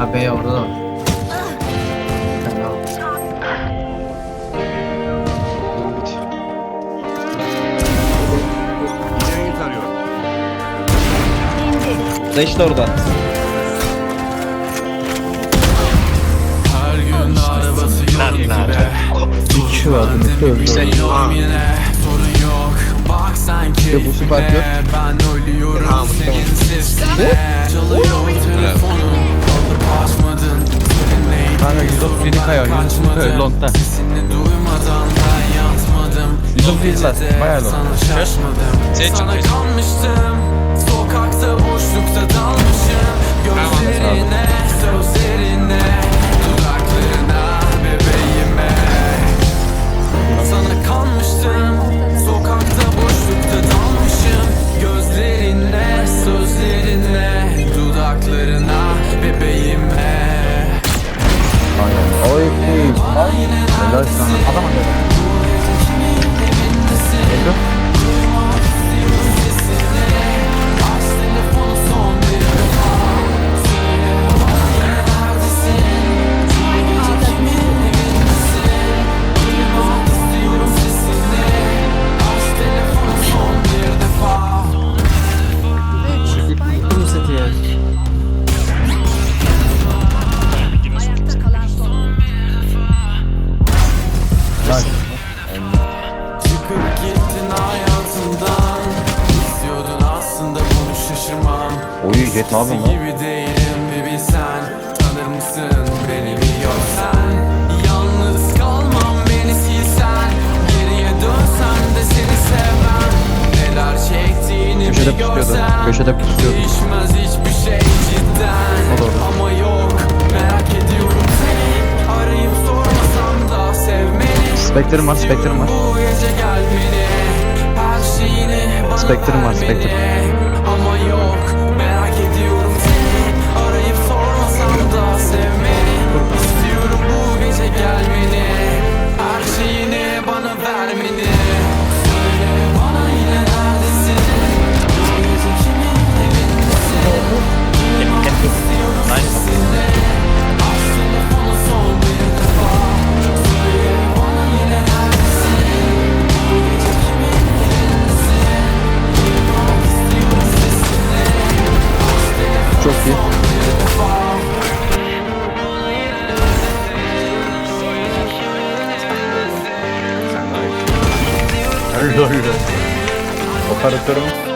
Ha B orada da var. Reş de orada. Her gün arabası gibi kişi vardı öldü. Yine sorun yok. Bak sen keyfine Ben ölüyorum senin sesine 137 kaya, 137 kaya, longta. Sesini duymadan ben yatmadım. 137 lan, Gecede bayağı long. Sen Sana kalmıştım. Sokakta boşlukta dalmışım. Gözlerine 아, 나 진짜 하나만 내 Oy Jet ne yapıyorsun lan? gibi değilim bir bilsen Tanır mısın beni mi yoksan Yalnız kalmam beni silsen Geriye dönsen de seni sevmem Neler çektiğini Köşede bir pusuyordu, görsen köşede pusuyordu. Değişmez hiçbir şey cidden O orada. Ama yok merak ediyorum seni Arayıp sormasam da sevmeni Spectre'ım var, Spectre'ım var. Bu gece gel beni Her şeyini bana Spectre'ım var, ver Spectre. 얼른 얼른. 오빠로 들어.